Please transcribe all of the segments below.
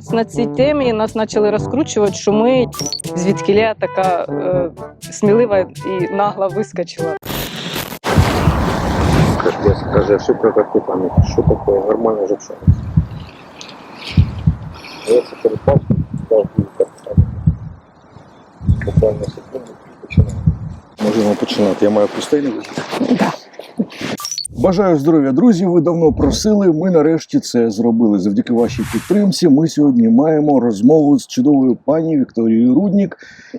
Ось На цій темі нас почали розкручувати, що ми звідки я така е, смілива і нагла вискочила. Капец, скажи, что про какую память? Что такое? Нормально же все. Я все перепал, дал как Буквально секунду і починаємо. Можемо починати. Я маю. Да. Бажаю здоров'я, друзі. Ви давно просили. Ми нарешті це зробили. Завдяки вашій підтримці. Ми сьогодні маємо розмову з чудовою пані Вікторією Руднік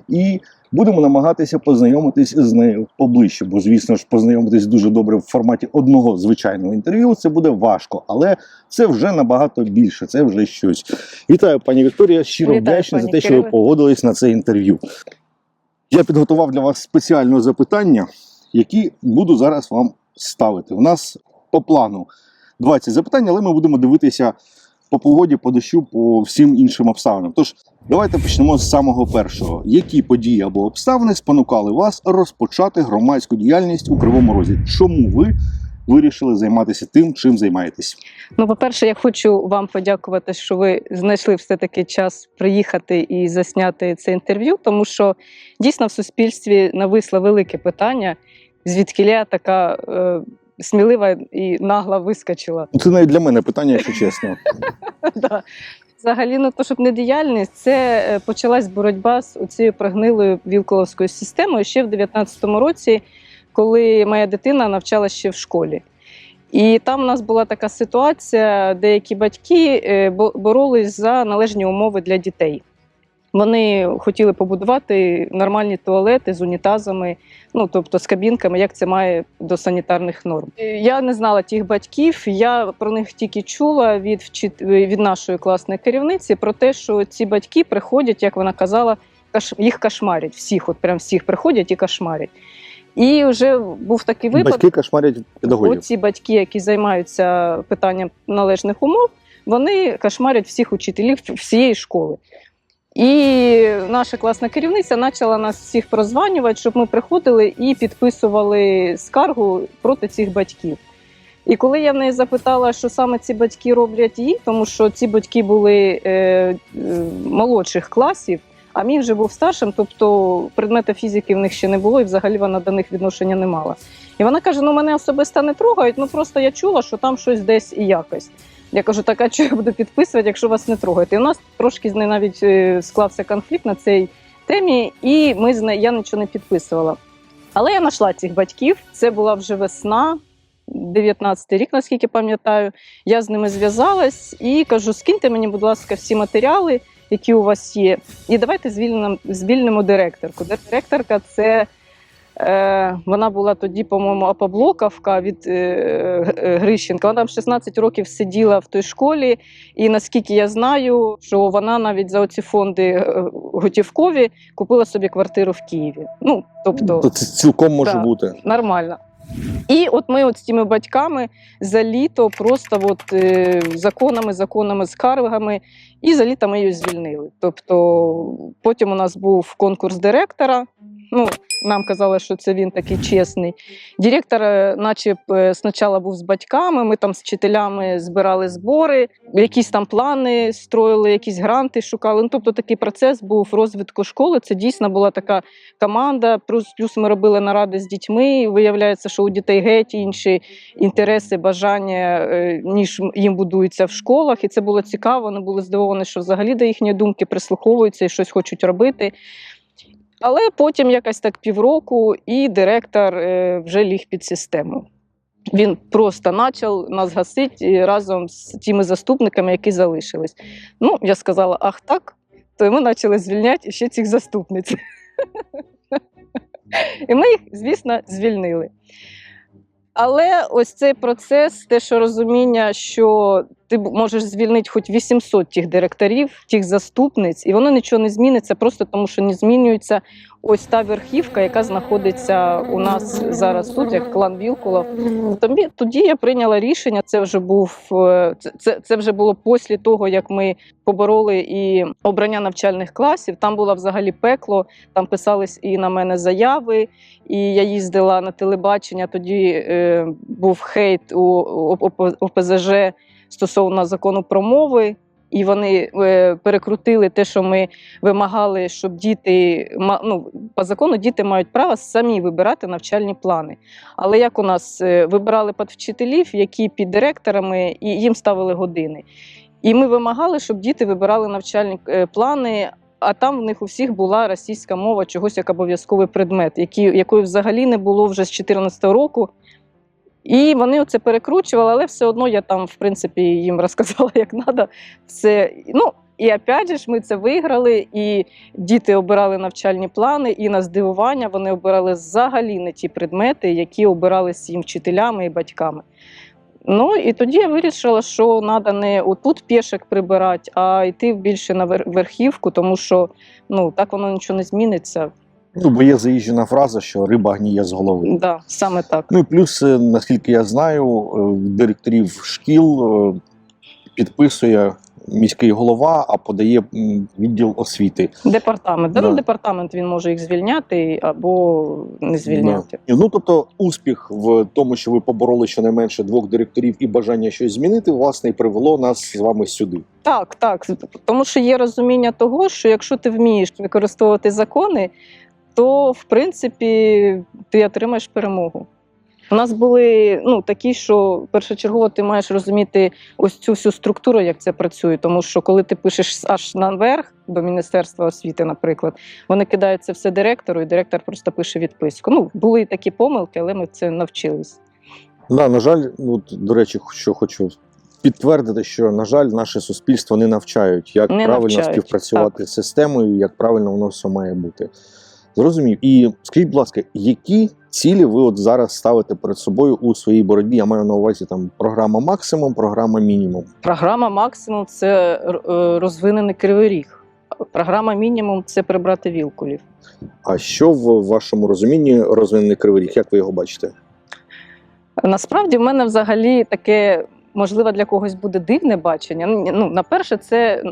і будемо намагатися познайомитись з нею поближче. Бо, звісно ж, познайомитись дуже добре в форматі одного звичайного інтерв'ю. Це буде важко, але це вже набагато більше. Це вже щось. Вітаю, пані Вікторія. Щиро вдячний за те, що ви погодились на це інтерв'ю. Я підготував для вас спеціальне запитання, які буду зараз вам ставити. У нас по плану 20 запитань, але ми будемо дивитися по погоді, по дощу, по всім іншим обставинам. Тож, давайте почнемо з самого першого. Які події або обставини спонукали вас розпочати громадську діяльність у Кривому Розі? Чому ви вирішили займатися тим, чим займаєтесь? Ну, по-перше, я хочу вам подякувати, що ви знайшли все-таки час приїхати і засняти це інтерв'ю, тому що дійсно в суспільстві нависло велике питання, звідки я така е, смілива і нагла вискочила. Це навіть для мене питання, якщо чесно. Да. Взагалі, ну то щоб не діяльність, це е, почалась боротьба з цією прогнилою вілколовською системою ще в 19-му році, коли моя дитина навчалася ще в школі. І там у нас була така ситуація, деякі батьки е, бо- боролись за належні умови для дітей. Вони хотіли побудувати нормальні туалети з унітазами, ну тобто з кабінками, як це має до санітарних норм. Е, Я не знала тих батьків. Я про них тільки чула від вчит... від нашої класної керівниці про те, що ці батьки приходять, як вона казала, каш... їх кошмарять. Всіх, от прям всіх приходять і кошмарять. І вже був такий випадок. Батьки кошмарять педагогів. Оці батьки, які займаються питанням належних умов, вони кошмарять всіх учителів всієї школи. І наша класна керівниця почала нас всіх прозванювати, щоб ми приходили і підписували скаргу проти цих батьків. І коли я в неї запитала, що саме ці батьки роблять їй, тому що ці батьки були е, е, молодших класів, а мій вже був старшим, тобто предмета фізики в них ще не було, і взагалі вона до них відношення не мала. І вона каже: ну мене особисто не трогають, ну просто я чула, що там щось десь і якось. Я кажу, так а що я буду підписувати, якщо вас не трогають? І у нас трошки з нею навіть е, склався конфлікт на цій темі, і ми з нею я нічого не підписувала. Але я знайшла цих батьків. Це була вже весна, 19 рік, наскільки пам'ятаю. Я з ними зв'язалась і кажу: скиньте мені, будь ласка, всі матеріали, які у вас є, і давайте звільнимо, звільнимо директорку. Директорка це. Е, вона була тоді, по-моєму, Апоблоковка від е, Грищенка. Вона там 16 років сиділа в той школі, і наскільки я знаю, що вона навіть за оці фонди е, готівкові купила собі квартиру в Києві. Ну, тобто, це цілком може Да. бути. нормально. І от ми от з тими батьками за літо просто от, е, законами, законами, скаргами, і за літо ми її звільнили. Тобто потім у нас був конкурс директора. Ну, нам казали, що це він такий чесний. Директор, е, наче е, спочатку був з батьками, ми там з вчителями збирали збори, якісь там плани строїли, якісь гранти шукали. Ну, тобто такий процес був розвитку школи. Це дійсно була така команда. Плюс, плюс ми робили наради з дітьми. Виявляється, що у дітей геть інші інтереси, бажання, е, ніж їм будуються в школах. І це було цікаво. Вони були здивовані, що взагалі до їхньої думки прислуховуються і щось хочуть робити. Але потім якось так півроку, і директор е, вже ліг під систему. Він просто почав нас гасити разом з тими заступниками, які залишились. Ну, я сказала, ах так, то ми почали звільняти ще цих заступниць. І ми їх, звісно, звільнили. Але ось цей процес, те, що розуміння, що ти можеш звільнити хоч 800 тих директорів, тих заступниць, і воно нічого не зміниться, просто тому що не змінюється ось та верхівка, яка знаходиться у нас зараз тут, як клан Вілкулов. Тобі тоді я прийняла рішення. Це вже був е, це, це, вже було після того, як ми побороли і обрання навчальних класів. Там було взагалі пекло. Там писались і на мене заяви, і я їздила на телебачення. Тоді е, був хейт у ОП- ОПЗЖ стосовно закону про мови. і вони е, перекрутили те, що ми вимагали, щоб діти ну, по закону діти мають право самі вибирати навчальні плани. Але як у нас е, вибирали вчителів, які під директорами, і їм ставили години. І ми вимагали, щоб діти вибирали навчальні е, плани. А там в них у всіх була російська мова, чогось як обов'язковий предмет, які, якої взагалі не було вже з 2014 року. І вони оце перекручували, але все одно я там, в принципі, їм розказала, як треба. Все. Ну, і опять же ми це виграли, і діти обирали навчальні плани, і на здивування вони обирали взагалі не ті предмети, які обиралися їм вчителями і батьками. Ну і тоді я вирішила, що треба не отут пішок прибирати, а йти більше на вер- верхівку, тому що ну, так воно нічого не зміниться. Ну, бо є заїжджена фраза, що риба гніє з голови. Да, саме так. Ну і плюс, е, наскільки я знаю, е, директорів шкіл е, підписує міський голова, а подає відділ освіти. Департамент. Да. Департамент він може їх звільняти або не звільняти. Да. Ну тобто, успіх в тому, що ви побороли щонайменше двох директорів і бажання щось змінити, власне, і привело нас з вами сюди. Так, так. Тому що є розуміння того, що якщо ти вмієш використовувати закони, то в принципі ти отримаєш перемогу. У нас були ну, такі, що першочергово ти маєш розуміти ось цю всю структуру, як це працює. Тому що коли ти пишеш аж наверх до Міністерства освіти, наприклад, вони кидають це все директору, і директор просто пише відписку. Ну, були і такі помилки, але ми це навчились. Да, на жаль, ну до речі, що хочу підтвердити, що на жаль, наше суспільство не навчають, як Не правильно навчають, співпрацювати з системою, як правильно воно все має бути. Зрозумів. І скажіть, будь ласка, які цілі ви от зараз ставите перед собою у своїй боротьбі? Я маю на увазі там програма максимум, програма мінімум. Програма максимум це е, розвинений кривий ріг. Програма мінімум це прибрати вілкулів. А що в вашому розумінні розвинений кривий ріг? Як ви його бачите? Насправді, в мене взагалі таке, можливо, для когось буде дивне бачення. Ну, Ну, на перше, це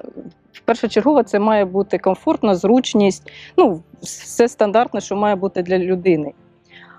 першочергово це має бути комфортна, зручність, ну, все стандартне, що має бути для людини.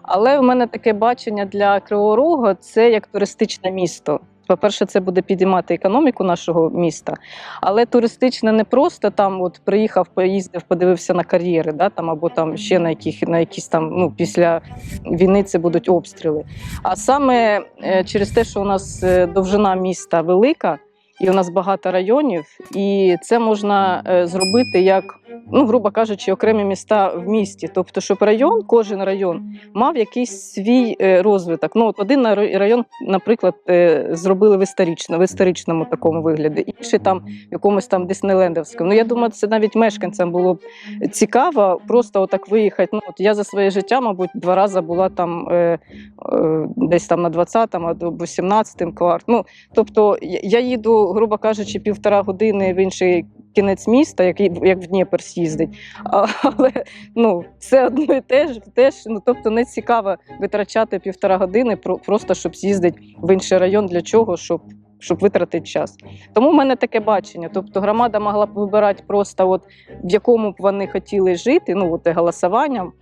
Але в мене таке бачення для Криворога – це як туристичне місто. По-перше, це буде підіймати економіку нашого міста, але туристичне не просто там, от приїхав, поїздив, подивився на кар'єри, да, там, або там ще на яких на якісь там ну, після війни це будуть обстріли. А саме е, через те, що у нас е, довжина міста велика, і у нас багато районів, і це можна е, зробити як, ну, грубо кажучи, окремі міста в місті. Тобто, щоб район, кожен район мав якийсь свій е, розвиток. Ну, от один район, наприклад, е, зробили в історично, в історичному такому вигляді, інший там в якомусь там Диснейлендовському. Ну, я думаю, це навіть мешканцям було б цікаво просто отак виїхати. Ну, от я за своє життя, мабуть, два рази була там десь там на 20-му або 17-м кварт. Ну, тобто я їду, грубо кажучи, півтора години в інший кінець міста, як, як в Дніпр з'їздить. Але ну, все одно і теж, теж ну, тобто не цікаво витрачати півтора години про- просто, щоб з'їздити в інший район. Для чого? Щоб щоб витратити час. Тому в мене таке бачення. Тобто громада могла б вибирати просто, от, в якому б вони хотіли жити, ну от голосуванням.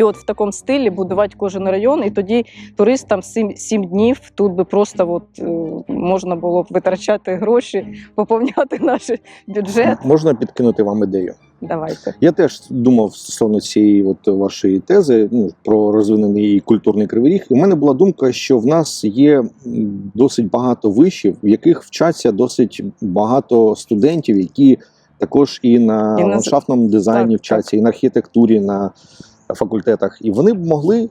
І от в такому стилі будувати кожен район, і тоді туристам сім, сім днів тут би просто от, е, можна було б витрачати гроші, поповняти наш бюджет. Можна підкинути вам ідею? Давайте. Я теж думав стосовно цієї от вашої тези ну, про розвинений культурний кривий ріг. В мене була думка, що в нас є досить багато вишів, в яких вчаться досить багато студентів, які також і на І ландшафтному дизайні Так, вчаться, і на архітектурі на факультетах. І вони б могли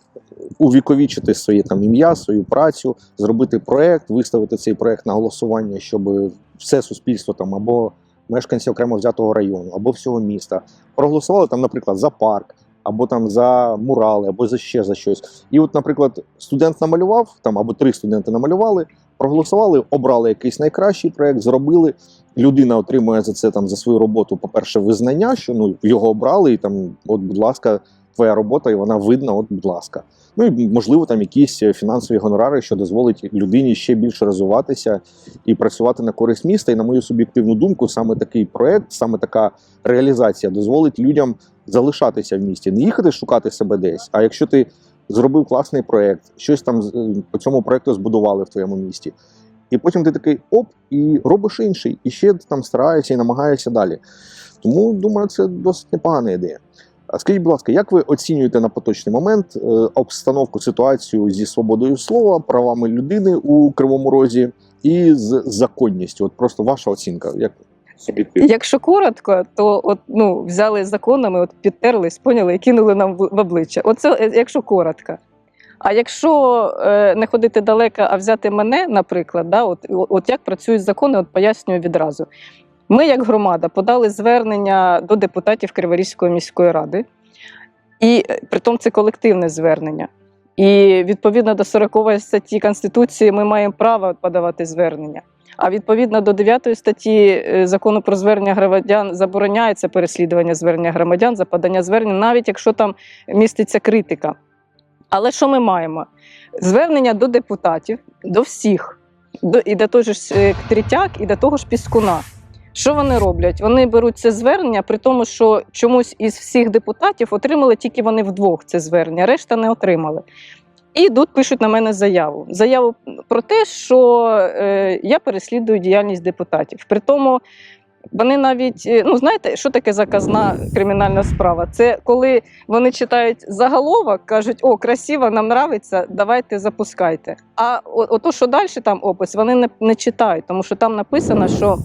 увіковічити своє там ім'я, свою працю, зробити проект, виставити цей проект на голосування, щоб все суспільство там або мешканці окремо взятого району або всього міста проголосували там, наприклад, за парк, або там за мурали, або за ще за щось. І, от, наприклад, студент намалював там, або три студенти намалювали, проголосували, обрали якийсь найкращий проект, зробили. Людина отримує за це там за свою роботу, по-перше, визнання, що ну його обрали, і там, от, будь ласка, твоя робота, і вона видна, от, будь ласка. Ну і можливо, там якісь фінансові гонорари, що дозволить людині ще більше розвиватися і працювати на користь міста. І на мою суб'єктивну думку, саме такий проект, саме така реалізація дозволить людям залишатися в місті, не їхати шукати себе десь. А якщо ти зробив класний проект, щось там е, по цьому проекту збудували в твоєму місті. і потім ти такий оп, і робиш інший, і ще там стараєшся і намагаєшся далі. Тому думаю, це досить непогана ідея. А скажіть, будь ласка, як ви оцінюєте на поточний момент е, обстановку, ситуацію зі свободою слова, правами людини у Кривому Розі і з законністю? От просто ваша оцінка, як? Якщо коротко, то от ну взяли законами, от підтерлись, поняли і кинули нам в в обличчя. Оце е, якщо коротко. А якщо е, не ходити далеко, а взяти мене, наприклад, да, от, от як працюють закони, от пояснюю відразу. Ми, як громада, подали звернення до депутатів Криворізької міської ради, і е, притом це колективне звернення. І відповідно до 40 статті Конституції ми маємо право подавати звернення. А відповідно до 9 статті е, закону про звернення громадян забороняється переслідування звернення громадян за подання звернення, навіть якщо там міститься критика. Але що ми маємо? Звернення до депутатів, до всіх, до, і до того ж е, Третяк, і до того ж Піскуна. Що вони роблять? Вони беруть це звернення, при тому, що чомусь із всіх депутатів отримали тільки вони вдвох це звернення, решта не отримали. І йдуть, пишуть на мене заяву. Заяву про те, що е, я переслідую діяльність депутатів. При тому вони навіть, е, ну знаєте, що таке заказна кримінальна справа? Це коли вони читають заголовок, кажуть, о, красиво, нам нравиться, давайте запускайте. А ото, що далі там опис, вони не, не читають, тому що там написано, що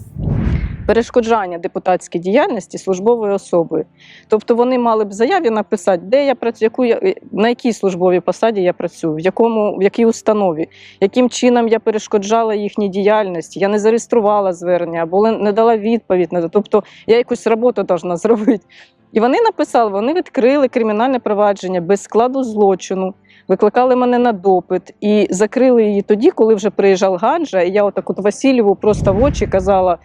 перешкоджання депутатській діяльності службовою особою. Тобто вони мали б заяві написати, де я працюю, яку я, на якій службовій посаді я працюю, в якому в якій установі, яким чином я перешкоджала їхній діяльності, я не зареєструвала звернення або не дала відповідь на. Тобто я якусь роботу повинна зробити. І вони написали, вони відкрили кримінальне провадження без складу злочину. Викликали мене на допит і закрили її тоді, коли вже приїжджав Ганджа. І я отак от Васильєву просто в очі казала: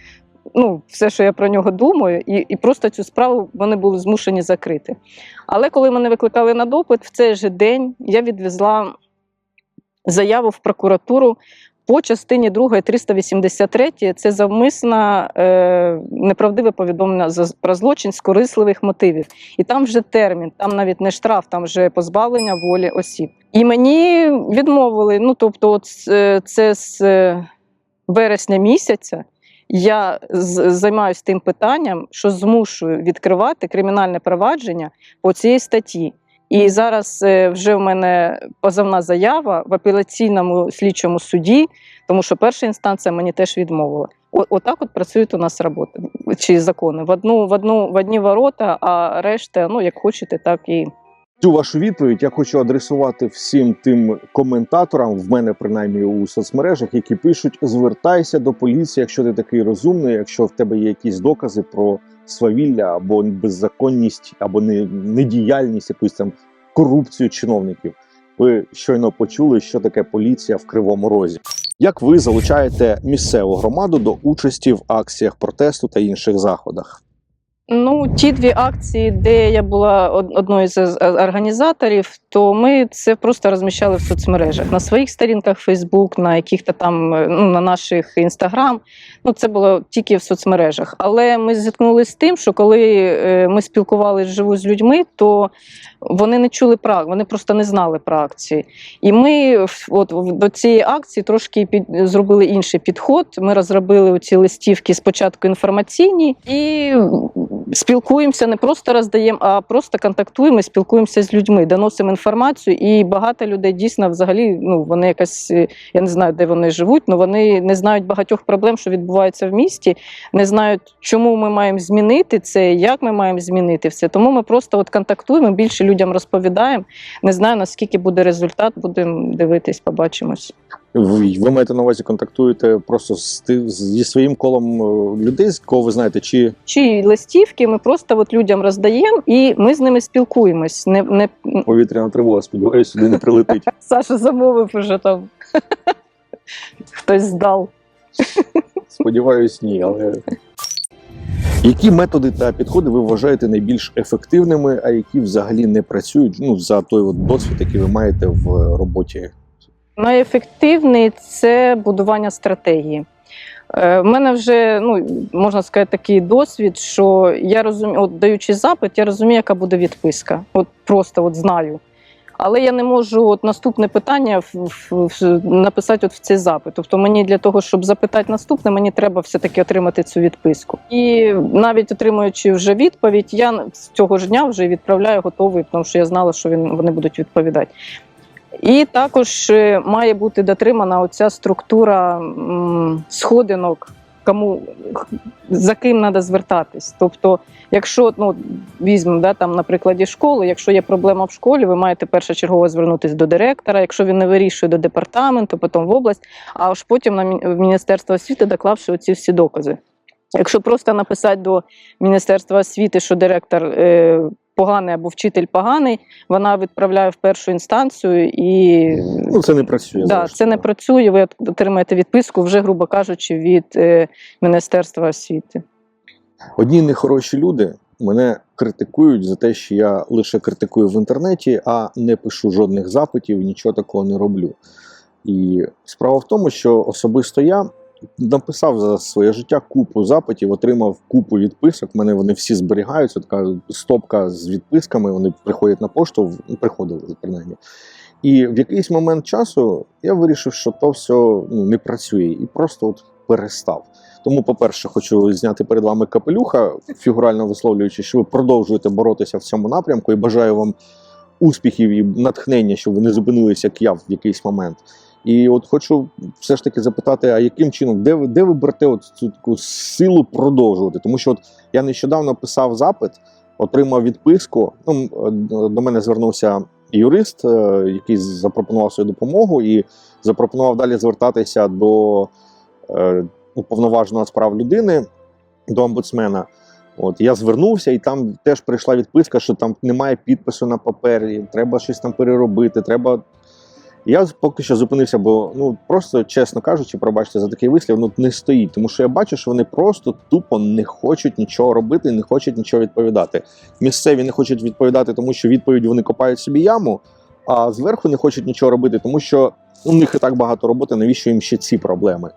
ну, все, що я про нього думаю, і, і просто цю справу вони були змушені закрити. Але коли мене викликали на допит, в цей же день я відвезла заяву в прокуратуру по частині 2 383 це завмисна е, неправдиве повідомлення про злочин з корисливих мотивів. І там вже термін, там навіть не штраф, там вже позбавлення волі осіб. І мені відмовили. Ну тобто, е, це з е, вересня місяця. Я займаюся тим питанням, що змушую відкривати кримінальне провадження по цій статті. І зараз е, вже в мене позовна заява в апеляційному слідчому суді, тому що перша інстанція мені теж відмовила. Отак от працюють у нас роботи чи закони. В одну в одну в одні ворота, а решта, ну як хочете, так і Цю вашу відповідь я хочу адресувати всім тим коментаторам, в мене принаймні у соцмережах, які пишуть: звертайся до поліції, якщо ти такий розумний, якщо в тебе є якісь докази про свавілля або беззаконність, або не, недіяльність, якусь там корупцію чиновників. Ви щойно почули, що таке поліція в Кривому Розі. Як ви залучаєте місцеву громаду до участі в акціях протесту та інших заходах? Ну, ті дві акції, де я була од- одною з організаторів, то ми це просто розміщали в соцмережах на своїх сторінках Facebook, на яких-то там ну, на наших інстаграм. Ну, це було тільки в соцмережах. Але ми зіткнулися з тим, що коли е, ми спілкувалися живу з людьми, то вони не чули про вони просто не знали про акції. І ми от до цієї акції трошки під зробили інший підход. Ми розробили ці листівки спочатку інформаційні і спілкуємося, не просто роздаємо, а просто контактуємо, спілкуємося з людьми, доносимо інформацію. І багато людей дійсно взагалі ну вони якась е, я не знаю, де вони живуть, але вони не знають багатьох проблем, що відбуваються в місті, не знають, чому ми маємо змінити це, як ми маємо змінити все. Тому ми просто от контактуємо, більше людям розповідаємо. Не знаю наскільки буде результат, будемо дивитись, побачимось. Ви, ви маєте на увазі контактуєте просто з, зі своїм колом е, людей, з кого ви знаєте, чи Чи листівки ми просто от людям роздаємо і ми з ними спілкуємось. Не, не повітряна тривога, сподіваюся, сюди не прилетить. Саша замовив уже там. Хтось здав. Сподіваюсь, ні, але. Які методи та підходи ви вважаєте найбільш ефективними, а які взагалі не працюють ну, за той от досвід, який ви маєте в роботі? Найефективний це будування стратегії. Е, В мене вже ну можна сказати такий досвід, що я розумію, от даючи запит, я розумію, яка буде відписка. От просто от знаю. Але я не можу от наступне питання в, в, в- написати от в цей запит. Тобто мені для того, щоб запитати наступне, мені треба все-таки отримати цю відписку. І навіть отримуючи вже відповідь, я з цього ж дня вже відправляю готовий, тому що я знала, що він, вони будуть відповідати. І також е, має бути дотримана оця структура сходинок, кому за ким треба звертатись. Тобто, якщо ну візьмемо да, там на прикладі школи, якщо є проблема в школі, ви маєте першочергово звернутися до директора. Якщо він не вирішує до департаменту, потім в область, а аж потім на в Міністерство освіти, доклавши оці всі докази. Якщо просто написати до Міністерства освіти, що директор е, поганий або вчитель поганий, вона відправляє в першу інстанцію і Ну, це не працює. да, це не працює. Ви отримаєте відписку вже, грубо кажучи, від е, Міністерства освіти. Одні нехороші люди мене критикують за те, що я лише критикую в інтернеті, а не пишу жодних запитів, нічого такого не роблю. І справа в тому, що особисто я написав за своє життя купу запитів, отримав купу відписок. Мене вони всі зберігаються. Така стопка з відписками. Вони приходять на пошту, ну, приходили принаймні. І в якийсь момент часу я вирішив, що то все ну, не працює, і просто от перестав. Тому, по-перше, хочу зняти перед вами капелюха, фігурально висловлюючи, що ви продовжуєте боротися в цьому напрямку і бажаю вам успіхів і натхнення, щоб ви не зупинилися, як я в якийсь момент. І от хочу все ж таки запитати, а яким чином, де ви де ви берете от цю таку силу продовжувати? Тому що от я нещодавно писав запит, отримав відписку. Ну, е, до мене звернувся юрист, е, який запропонував свою допомогу і запропонував далі звертатися до е, уповноваженого з прав людини, до омбудсмена. От я звернувся, і там теж прийшла відписка, що там немає підпису на папері, треба щось там переробити. Треба. Я поки що зупинився, бо ну просто чесно кажучи, пробачте за такий вислів, ну не стоїть, тому що я бачу, що вони просто тупо не хочуть нічого робити, не хочуть нічого відповідати. Місцеві не хочуть відповідати, тому що відповідь вони копають собі яму, а зверху не хочуть нічого робити, тому що у них і так багато роботи, навіщо їм ще ці проблеми?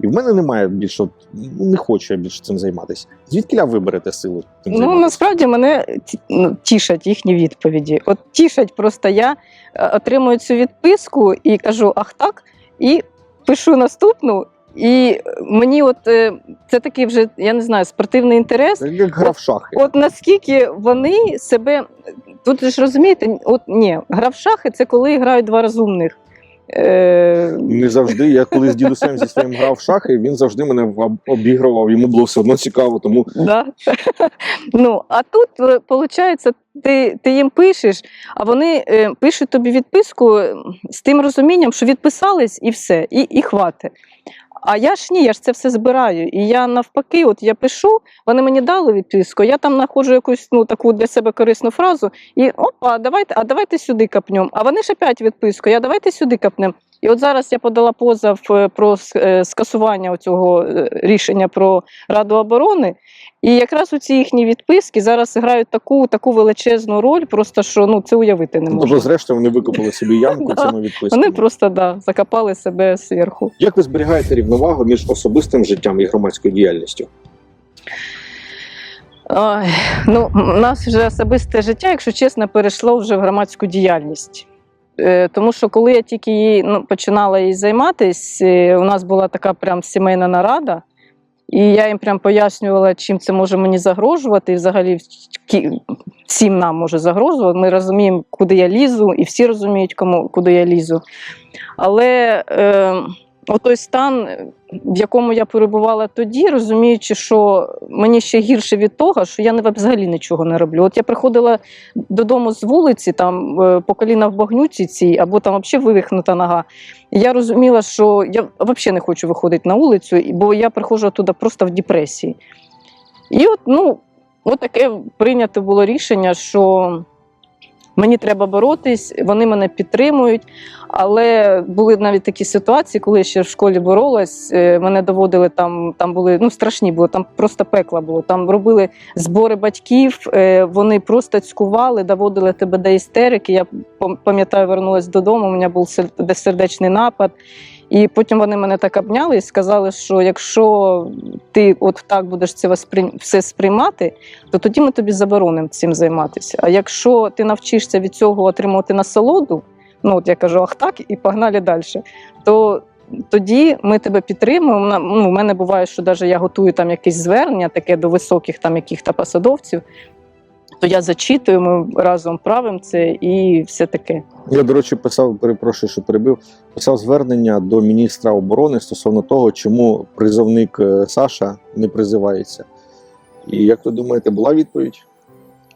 І в мене немає більше, от, ну, не хочу я більше цим займатися. Звідки ви берете силу? Цим Ну займатися? насправді мене ну, тішать їхні відповіді. От тішать просто я е, отримую цю відписку і кажу, ах так, і пишу наступну. І мені, от е, це такий вже я не знаю, спортивний інтерес. Як гра в шахи. От наскільки вони себе тут ж розумієте, от ні, гра в шахи це коли грають два розумних. Е, Не завжди. Я коли з дідусем зі своїм грав в шахи, він завжди мене обігрував. Йому було все одно цікаво, тому Да. ну, а тут, виходить, ти, ти їм пишеш, а вони е, пишуть тобі відписку е, з тим розумінням, що відписались і все, і, і хватить. А я ж ні, я ж це все збираю. І я навпаки, от я пишу, вони мені дали відписку, я там знаходжу якусь ну, таку для себе корисну фразу, і опа, давайте, а давайте сюди капнем. А вони ж опять відписку, я давайте сюди капнем. І от зараз я подала позов е, про е, скасування цього рішення про Раду оборони. І якраз у ці їхні відписки зараз грають таку таку величезну роль, просто що ну це уявити не ну, можна. тобто, зрештою, вони викопали собі ямку цими відписками. Вони просто да, закопали себе зверху. Як ви зберігаєте рівновагу між особистим життям і громадською діяльністю? Ой, ну, у нас вже особисте життя, якщо чесно, перейшло вже в громадську діяльність. Е, Тому що коли я тільки її ну, починала їй займатися, у нас була така прям сімейна нарада, і я їм прям пояснювала, чим це може мені загрожувати, і взагалі всім нам може загрожувати. Ми розуміємо, куди я лізу, і всі розуміють, кому, куди я лізу. Але е, отой стан, в якому я перебувала тоді, розуміючи, що мені ще гірше від того, що я взагалі нічого не роблю. От я приходила додому з вулиці, там е, по коліна в багнюці цій, або там взагалі вивихнута нога. Я розуміла, що я взагалі не хочу виходити на вулицю, бо я приходжу туди просто в депресії. І от, ну, от таке прийнято було рішення, що мені треба боротись, вони мене підтримують. Але були навіть такі ситуації, коли я ще в школі боролась, е, мене доводили там, там були ну страшні було, там просто пекла було. Там робили збори батьків, е, вони просто цькували, доводили тебе до істерики. Я пам- пам'ятаю, вернулась додому. У мене був сер- сердечний напад. І потім вони мене так обняли і сказали, що якщо ти от так будеш це все сприймати, то тоді ми тобі заборонимо цим займатися. А якщо ти навчишся від цього отримувати насолоду, ну от я кажу, ах так, і погнали далі, то тоді ми тебе підтримуємо. Ну, у мене буває, що навіть я готую там якесь звернення таке до високих там яких-то посадовців, то я зачитую, ми разом правимо це і все таке. Я, до речі, писав, перепрошую, що перебив, писав звернення до міністра оборони стосовно того, чому призовник е, Саша не призивається. І як ви думаєте, була відповідь?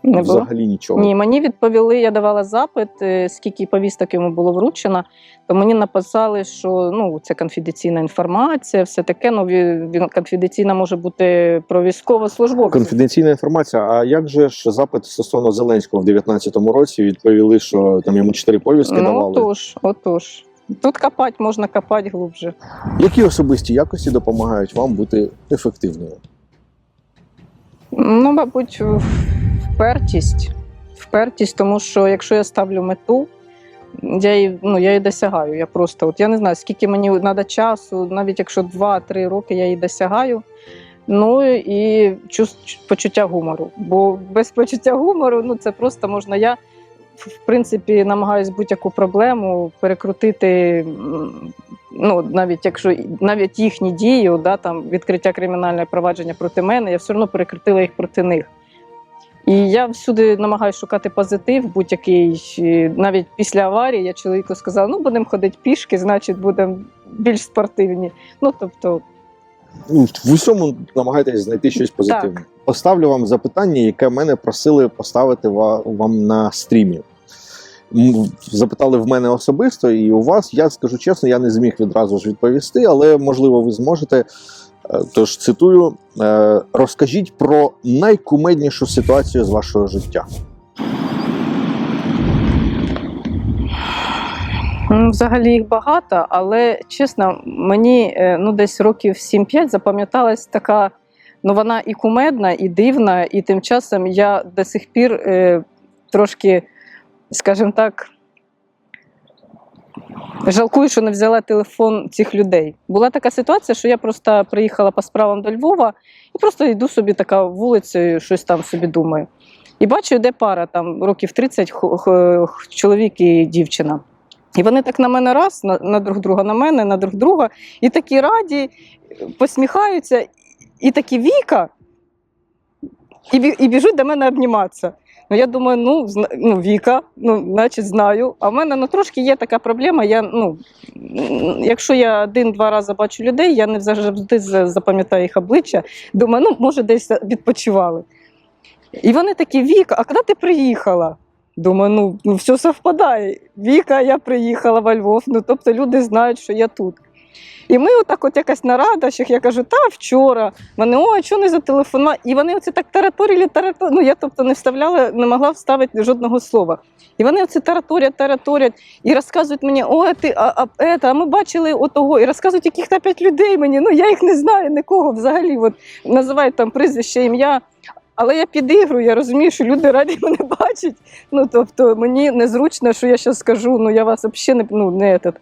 Не було. Взагалі нічого. Ні, мені відповіли, я давала запит, е, скільки повісток йому було вручено, то мені написали, що ну, це конфіденційна інформація, все таке, ну, він, конфіденційна може бути про військовослужбовців. Конфіденційна інформація. А як же ж запит стосовно Зеленського в 2019 році відповіли, що там йому чотири повістки Ну, давали? отож, отож. Тут копати можна копати глубже. Які особисті якості допомагають вам бути ефективною? Ну, мабуть, впертість. Впертість, тому що якщо я ставлю мету, я її, ну, я її досягаю. Я просто, от я не знаю, скільки мені треба часу, навіть якщо 2-3 роки я її досягаю. Ну і почуття гумору. Бо без почуття гумору ну, це просто можна. Я в принципі намагаюся будь-яку проблему перекрутити. Ну, навіть якщо навіть їхні дії, да, там відкриття кримінального провадження проти мене, я все одно перекрутила їх проти них. І я всюди намагаюся шукати позитив будь-який. Навіть після аварії я чоловіку сказала: ну будемо ходити пішки, значить будемо більш спортивні. Ну тобто, Ну, в усьому намагайтесь знайти щось позитивне. Поставлю вам запитання, яке мене просили поставити вам на стрімі. Запитали в мене особисто, і у вас, я скажу чесно, я не зміг відразу ж відповісти, але можливо ви зможете. Е, Тож цитую: е, розкажіть про найкумеднішу ситуацію з вашого життя. взагалі їх багато, але чесно, мені е, ну десь років 7-5 запам'яталась така. Ну, вона і кумедна, і дивна, і тим часом я до сих пір е, трошки, скажімо так, жалкую, що не взяла телефон цих людей. Була така ситуація, що я просто приїхала по справам до Львова і просто йду собі така вулицею, щось там собі думаю. І бачу, йде пара там років 30 хо- хо- чоловік і дівчина. І вони так на мене раз, на, на друг друга, на мене, на друг друга, і такі раді, посміхаються, і такі Віка, і, і біжуть до мене обніматися. Ну, я думаю, ну, ну Віка, ну, значить, знаю. А в мене ну, трошки є така проблема. Я, ну, якщо я один-два рази бачу людей, я не завжди запам'ятаю їх обличчя. Думаю, ну, може, десь відпочивали. І вони такі, Віка, а коли ти приїхала? Думаю, ну, ну все совпадає. Віка, я приїхала во Львов. Ну, тобто люди знають, що я тут. І ми отак от якась на радощах, я кажу, та вчора. Вони, ой, що не зателефонували? І вони оце так тараторили, тараторили. Ну, я тобто не вставляла, не могла вставити жодного слова. І вони оце тараторять, тараторять, і розказують мені, а ти, а, а, ета, а ми бачили отого, і розказують яких-то п'ять людей мені. Ну, я їх не знаю, нікого взагалі. От, називають там прізвище, ім'я. Але я підігрую, я розумію, що люди раді мене бачать. Ну, тобто, мені незручно, що я зараз скажу, ну я вас взагалі не, ну, не этот.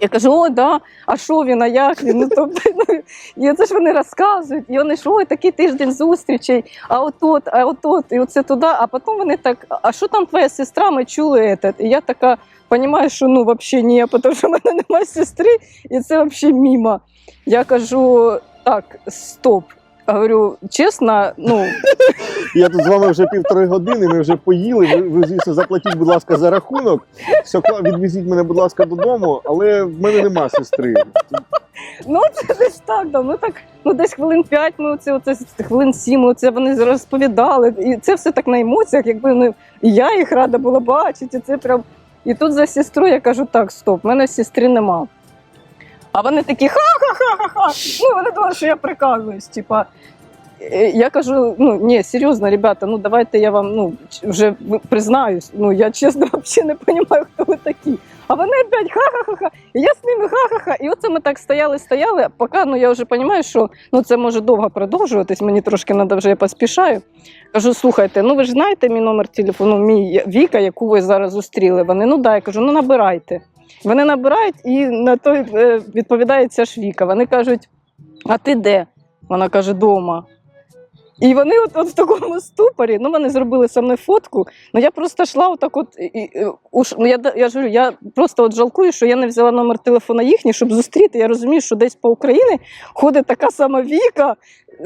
Я кажу, о, да, а що він, а як він? Ну, тобто, ну, і це ж вони розказують, і вони ж ой, такий тиждень зустрічей, а отот, а отот, і оце туди. А потім вони так, а що там твоя сестра? Ми чули этот. І я така розумію, що ну взагалі ні, тому що в мене немає сестри, і це взагалі мімо. Я кажу, так, стоп. Говорю, чесно, ну Я тут з вами вже півтори години, ми вже поїли. Ви, ви звісно, заплатіть, будь ласка, за рахунок. Все, відвезіть мене, будь ласка, додому, але в мене нема сестри. Ну, це десь так, да. ну так, ну десь хвилин 5, ми оце, оце хвилин 7, оце вони розповідали. І це все так на емоціях, якби ну, і я їх рада була бачити. І це прям. І тут за сестру я кажу: так, стоп, в мене сестри нема. А вони такі ха-ха-ха-ха-ха. Ну, вони думали, що я прикалуюсь. Типа. Е, Я кажу, ну ні, серйозно, ребята, ну давайте я вам ну вже признаюсь. Ну я чесно взагалі не розумію, хто ви такі. А вони опять ха-ха-ха-ха. І я з ними ха-ха-ха. І оце ми так стояли, стояли, поки ну я вже розумію, що ну це може довго продовжуватись. Мені трошки треба вже я поспішаю. Кажу, слухайте, ну ви ж знаєте мій номер телефону, мій Віка, яку ви зараз зустріли. Вони ну да, я кажу, ну набирайте. Вони набирають, і на той е, відповідає ця ж Віка. Вони кажуть: А ти де? Вона каже, дома. І вони от, от в такому ступорі, ну вони зробили со мною фотку. Ну я просто йшла отак от, і, уж, ну, я, я ж говорю, я просто от жалкую, що я не взяла номер телефона їхній, щоб зустріти. Я розумію, що десь по Україні ходить така сама Віка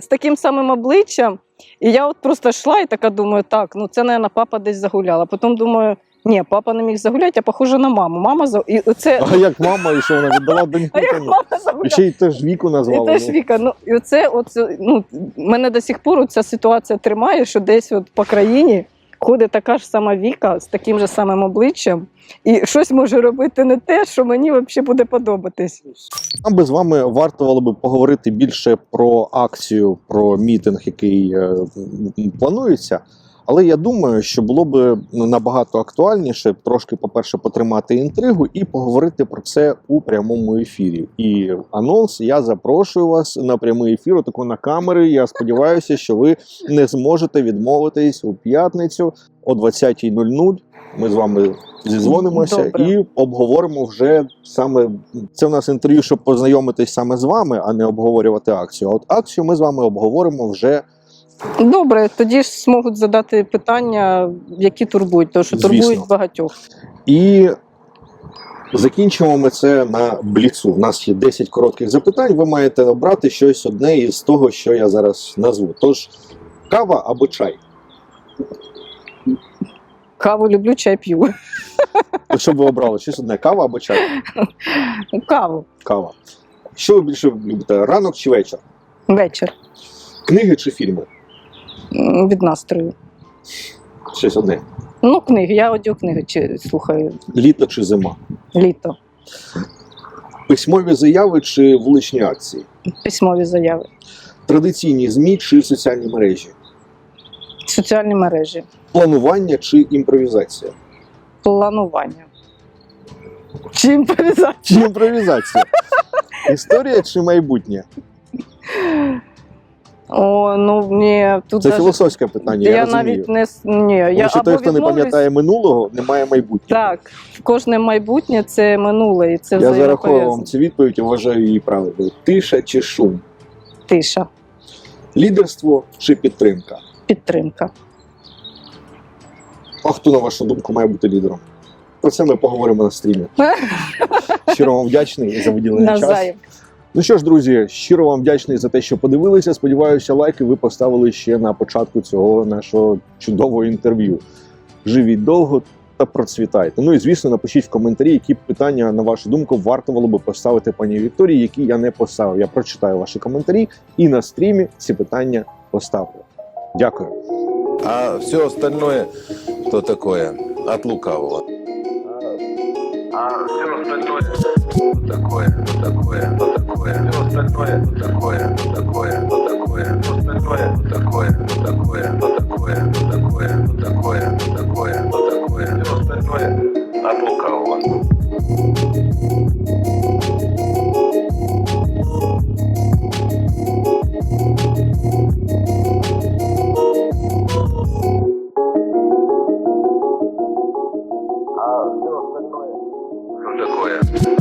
з таким самим обличчям. І я от просто йшла і така думаю, так, ну це, мабуть, папа десь загуляла. Потім думаю, ні, папа не міг загуляти, я похожа на маму. Мама за... і оце, А як мама, і що вона віддала доньку? а як мама І загуляла. ще й теж віку І назвала. теж ну. Віка, ну і оце, оце, ну, мене до сих пор ця ситуація тримає, що десь от по країні ходить така ж сама Віка з таким же самим обличчям, і щось може робити не те, що мені взагалі буде подобатись. Нам би з вами варто було би поговорити більше про акцію, про мітинг, який е, планується. Але я думаю, що було б ну, набагато актуальніше трошки, по-перше, потримати інтригу і поговорити про це у прямому ефірі. І анонс я запрошую вас на прямий ефір, отако на камери. Я сподіваюся, що ви не зможете відмовитись у п'ятницю о 20.00. Ми з вами зізвонимося Добре. і обговоримо вже саме це в нас інтерв'ю, щоб познайомитись саме з вами, а не обговорювати акцію. А от акцію ми з вами обговоримо вже Добре, тоді ж зможуть задати питання, які турбують, тому що Звісно. турбують багатьох. і. Закінчимо ми це на бліцу. У нас є 10 коротких запитань. Ви маєте обрати щось одне із того, що я зараз назву. Тож, кава або чай? Каву люблю, чай п'ю. От Що б ви обрали? Щось одне кава або чай? Каву Кава. Що ви більше любите? Ранок чи вечір? вечір Книги чи фільми? Від настрою. Щось одне. Ну, книги. Я аудіокниги чи слухаю Літо чи зима? літо, Письмові заяви чи вуличні акції? письмові заяви, Традиційні ЗМІ чи соціальні мережі? соціальні мережі, Планування чи імпровізація? планування. Чи імпровізація? Чи імпровізація? Історія чи майбутнє? О, ну ні, тут Це даже- філософське питання, я, я, розумію. навіть не ні. Я що той, хто не пам'ятає минулого, не має майбутнього. Так, кожне майбутнє це минуле, і це Я зараховував вам цю відповідь і вважаю її правильною. Тиша чи шум? Тиша, Лідерство чи підтримка? підтримка. А хто, на вашу думку, має бути лідером? Про це ми поговоримо на стрімі. Щиро вам вдячний за виділений час. Ну що ж, друзі, щиро вам вдячний за те, що подивилися. Сподіваюся, лайки ви поставили ще на початку цього нашого чудового інтерв'ю. Живіть довго та процвітайте. Ну і звісно, напишіть в коментарі, які питання, на вашу думку, варто було би поставити пані Вікторії, які я не поставив. Я прочитаю ваші коментарі і на стрімі ці питання поставлю. Дякую. А все остальное, то такое, от лукавого. А все остальное, то такое, то такое, то такое, все такое, то такое, то такое, то такое, все такое, то такое, то такое, то такое, то такое, то такое, то такое, то такое, все такое, от лукавого.